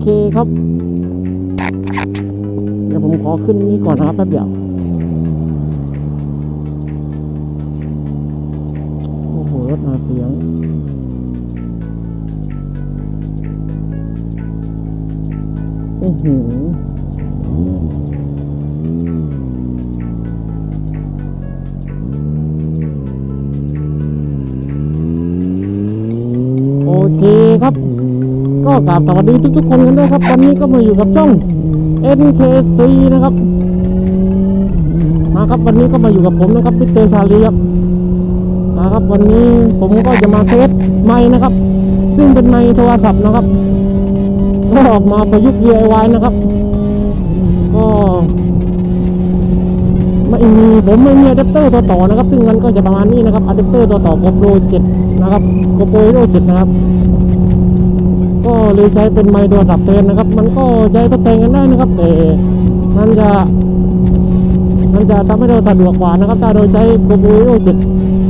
เคครับ เดี๋ยวผมขอขึ้นนี่ก่อนนะครับแป๊บเดียวโอ้โหรถมาเสียงอือหือโอเคครับ ก็กราบสวัสดีทุกๆคนกันด้วยครับวันนี้ก็มาอยู่กับช่อง NKC นะครับมาครับวันนี้ก็มาอยู่กับผมนะครับพิเตอร์ชาลีครับมาครับวันนี้ผมก็จะมาเทสไม้นะครับ ซึ่งเป็นไม้โทรศัพท์นะครับก็ออกมาประยุกต์ DIY นะครับ ก็ไม่มีผมไม่มีอะแดปเตอร์ตัวต่อนะครับ ซึ่งมันก็จะประมาณนี้นะครับอะแดปเตอร์ตัวต่อ GoPro 7 นะครับ GoPro Hero 7 นะครับ ก็เลยใช้เป็นไมค์โทรศัพท์แทนนะครับ มันก็ใช้ทดแทนกันได้นะครับ แต่มันจะ มันจะทำให้เราสะดวกกว่านะครับ ถ้าเราใช้ GoPro Hero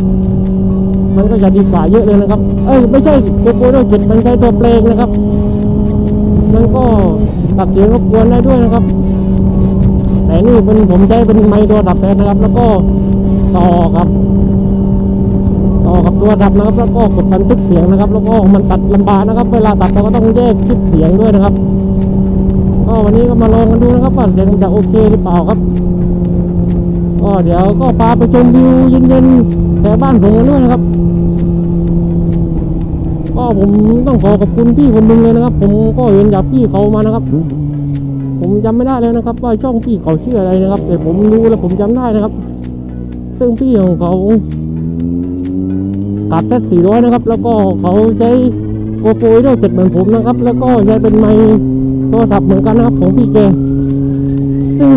7มันก็จะดีกว่าเยอะเลยนะครับ เอ้ยไม่ใช่ GoPro Hero 7มันใช้ตัวเพลงนะครับ มันก็ตัดเสียงรบกวนได้ด้วยนะครับ แต่นี่เป็นผมใช้เป็นไมค์โทรศัพท์แทนนะครับ แล้วก็ต่อกับต่อกับ ตัวดับนะครับ แล้วก็กดบันทึกเสียงนะครับ แล้วก็มันตัดลำบากนะครับ เวลาตัดเราก็ต้องแยกคลิปเสียงด้วยนะครับก็วันนี้ก็มาลองกันดูนะครับว่าเสียงจะโอเคหรือเปล่าครับก็เดี๋ยวก็พาไปชมวิวเย็นๆแถวบ้านผมกันด้วยนะครับก็ผมต้องขอขอบคุณพี่คนหนึงเลยนะครับ ผมก็เห็นจากพี่เขามานะครับ ผมจำไม่ได้แล้วนะครับ ว่าช่องพี่เขาชื่ออะไรนะครับแต่ผมรู้แล้วผมจำได้นะครับ ซึ่งพี่ของเขา กัดแค่สี่ร้อยนะครับ แล้วก็เขาใช้โกโปรด้วยเจ็ดเหมือนผมนะครับ แล้วก็ใช้เป็นไมค์โทรศัพท์เหมือนกันนะครับของพี่แกซึ่ง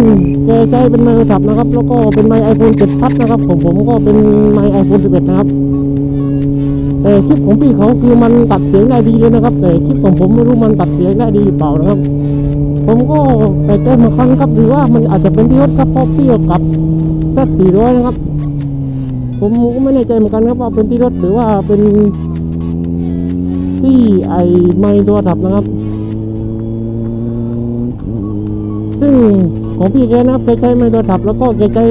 แกใช้เป็นไมค์โทรศัพท์นะครับ แล้วก็เป็นไมค์ไอโฟน7พัดนะครับผมผมก็เป็นไมค์ไอโฟน11นะครับแต่คลิปของพี่เขาคือมันตัดเสียงได้ดีเลยนะครับ แต่คลิปของผมไม่รู้มันตัดเสียงได้ดีหรือเปล่านะครับ ผมก็ไปเจอมาครั้งครับหรือว่ามันอาจจะเป็นที่รถครับเพราะพี่เอากลับแค่สี่ร้อยนะครับ ผมก็ไม่แน่ใจเหมือนกันครับว่าเป็นที่รถหรือว่าเป็นที่ไอไมค์ตัวดับนะครับ ซึ่งของพี่แกนะครับแกใช้ไมค์ตัวดับ แล้วก็แกใช้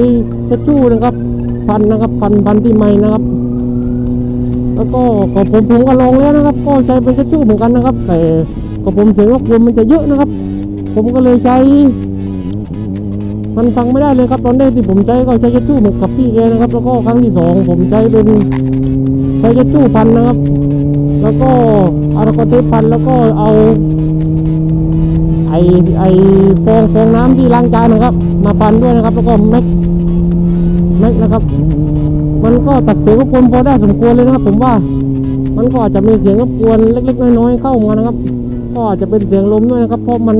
เช็ดชู่นะครับพันนะครับพันพันที่ไมค์นะครับ แล้วก็ของผมผมก็ลองแล้วนะครับ ก็ใช้เป็นเช็ดชู่เหมือนกันนะครับ แต่ของผมเสียงรบกวนมันจะเยอะนะครับ ผมก็เลยใช้ มันฟังไม่ได้เลยครับตอนแรกที่ผมใช้ก็ใช้เช็ดชู่เหมือนกับพี่แกนะครับ แล้วก็ครั้งที่สองผมใช้เป็นใช้เช็ดชู่พันนะครับ แล้วก็อาตะกอเทพันแล้วก็เอาไอไอฟองฟองน้ำที่ล้างจานนะครับ มาพันด้วยนะครับ แล้วก็แม็กแม็กนะครับ มันก็ตัดเสียงรบกวนพอได้สมควรเลยนะครับ ผมว่ามันก็อาจจะมีเสียงรบกวนเล็ก ๆ น้อยๆเข้ามานะครับ ก็อาจจะเป็นเสียงลมด้วยนะครับ เพราะมัน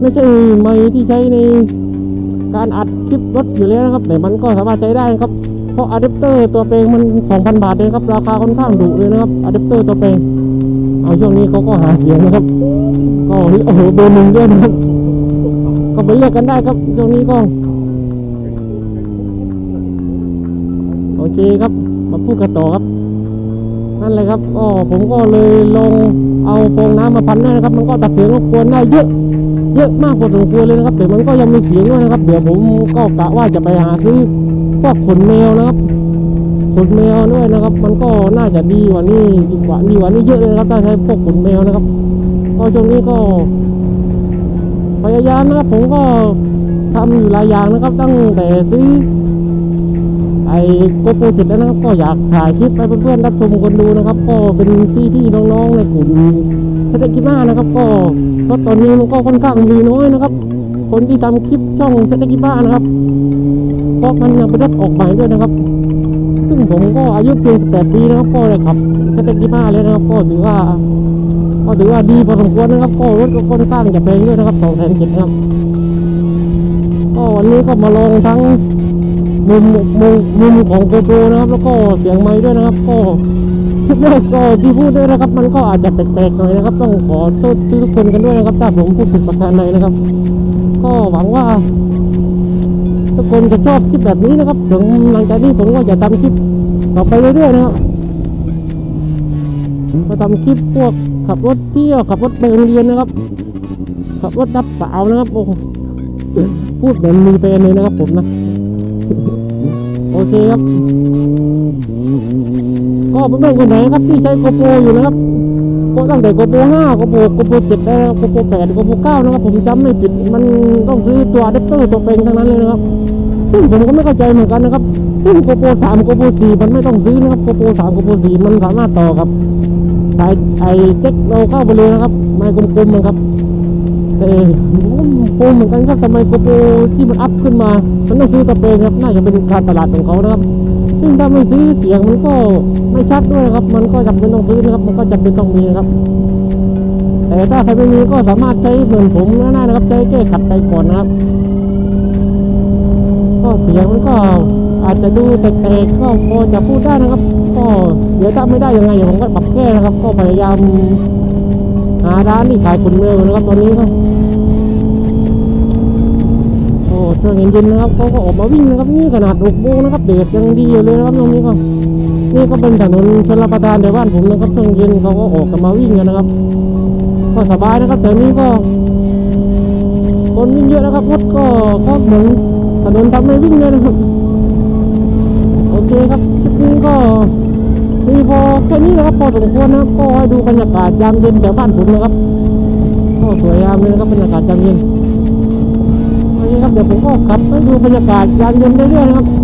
ไม่ใช่ไมค์ที่ใช้ใน การอัดคลิปรถอยู่แล้วนะครับแต่มันก็สามารถใช้ได้ครับ เพราะอะแดปเตอร์ตัวเพลงมัน2,000 บาทเลยครับราคาค่อนข้างดุเลยนะครับอะแดปเตอร์ตัวเพลงเอาช่วงนี้เขาก็หาเสียงนะครับ ก็โอ้โหเบอร์หนึ่งด้วยนะครับก็ไปเลือกกันได้ครับช่วงนี้ก็โอเคครับมาพูดกันต่อครับ นั่นเลยครับก็ผมก็เลยลงเอาฟองน้ำมาพันได้นะครับ มันก็ตัดเสียงรบกวนได้เยอะ เยอะมากพอสมควรเลยนะครับแต่มันก็ยังมีเสียงด้วยนะครับ เดี๋ยวผมก็กะว่าจะไปหาซื้อพวกขนแมวนะครับขนแมวด้วยนะครับ มันก็น่าจะดีกว่านี้ดีกว่าดีกว่านี้เยอะเลยนะครับถ้าใช้พวกขนแมวนะครับก็ช่วงนี้ก็พยายามนะครับผมก็ทำอยู่หลายอย่างนะครับ ตั้งแต่ซื้อไอ้โกโปรเจ็ดแล้วนะครับ ก็อยากถ่ายคลิปให้เพื่อนๆรับชมคนดูนะครับ ก็เป็นพี่ๆน้องๆในกลุ่ม เศรษฐกิจบ้านะครับก็ก็ตอนนี้มันก็ค่อนข้างมีน้อยนะครับ คนที่ทำคลิปช่องเศรษฐกิจบ้านะครับเพราะมันยังเป็นรถออกใหม่ด้วยนะครับ ซึ่งผมก็อายุเพียง18ปีนะครับก็เลยขับเศรษฐกิจบ้าเลยนะครับก็ถือว่าก็ถือว่าดีพอสมควรนะครับ ก็รถก็ค่อนข้างจะแพงด้วยนะครับสองแสนเจ็ดนะครับก็วันนี้ก็มาลองทั้งมุมมุมมุมของโกโปรนะครับ แล้วก็เสียงไม้ด้วยนะครับ ก็ คลิปแรกก็ที่พูดด้วยนะครับ มันก็อาจจะแปลกๆหน่อยนะครับ ต้องขอโทษทุกคนกันด้วยนะครับถ้าผมพูดผิดประการใดนะครับ ก็หวังว่าทุกคนจะชอบคลิปแบบนี้นะครับถึงหลังจากนี้ผมก็จะทำคลิปต่อไปเรื่อยๆนะครับมาทำคลิปพวกขับรถเที่ยวขับรถไปโรงเรียนนะครับ ขับรถรับสาวนะครับโอ้พูดเหมือนมีแฟนเลยนะครับผมนะ โอเคครับ ก็เพื่อนๆคนไหนครับที่ใช้โกโปรอยู่นะครับก็ตั้งแต่โกโปรห้าโกโปรโกโปรเจ็ดได้นะครับโกโปรแปดโกโปรเก้านะครับผมจำไม่ผิดมันต้องซื้อตัวอะแดปเตอร์ตัวเป็นทั้งนั้นเลยนะครับ ซึ่งผมก็ไม่เข้าใจเหมือนกันนะครับ ซึ่งโกโปรสามโกโปรสี่มันไม่ต้องซื้อนะครับโกโปรสามโกโปรสี่มันสามารถต่อกับสายไอเจ็กเราเข้าไปเลยนะครับไม้กลมๆนะครับแต่ผมก็งงเหมือนกันครับทำไมโกโปรที่มันอัพขึ้นมา มันต้องซื้อตะเปงครับน่าจะเป็นการตลาดของเขานะครับ ซึ่งถ้าไม่ซื้อเสียงมันก็ไม่ชัดด้วยครับ มันก็จำเป็นต้องซื้อนะครับ มันก็จำเป็นต้องมีนะครับ แต่ถ้าใครไม่มีก็สามารถใช้เหมือนผมง่ายๆนะครับใช้แก้ขัดไปก่อนนะครับ ก็เสียงมันก็อาจจะดูแตกๆก็พอจะพูดได้นะครับ ก็เดี๋ยวถ้าไม่ได้ยังไงผมก็ปรับแก้นะครับ ก็พยายามหาร้านที่ขายคนเมืองนะครับ ตอนนี้ก็ โอ้ช่วงเย็นๆนะครับเขาก็ออกมาวิ่งนะครับนี่ขนาดหกโมงนะครับเดดยังดีอยู่เลยนะครับตรงนี้ก็นี่ก็เป็นถนนชลประทานในบ้านผมนะครับช่วงเย็นเขาก็ออกกันมาวิ่งกันนะครับ ก็สบายนะครับแต่นี้ก็ คนวิ่งเยอะนะครับรถก็ก็เหมือนถนนทำให้วิ่งเลยนะครับโอเคครับคลิปนี้ก็มีพอแค่นี้นะครับพอสมควรนะครับก็ให้ดูบรรยากาศยามเย็นแถวบ้านผมนะครับก็สวยงามเลยนะครับบรรยากาศยามเย็น นะครับเดี๋ยวผมก็ขับให้ดูบรรยากาศยามเย็นเรื่อยๆนะครับ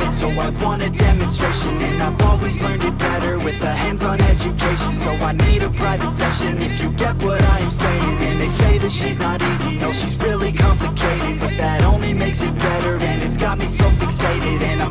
it, so I want a demonstration And I've always learned it better with a hands-on education So I need a private session if you get what I am saying And they say that she's not easy, no she's really complicated But that only makes it better and it's got me so fixated And I'm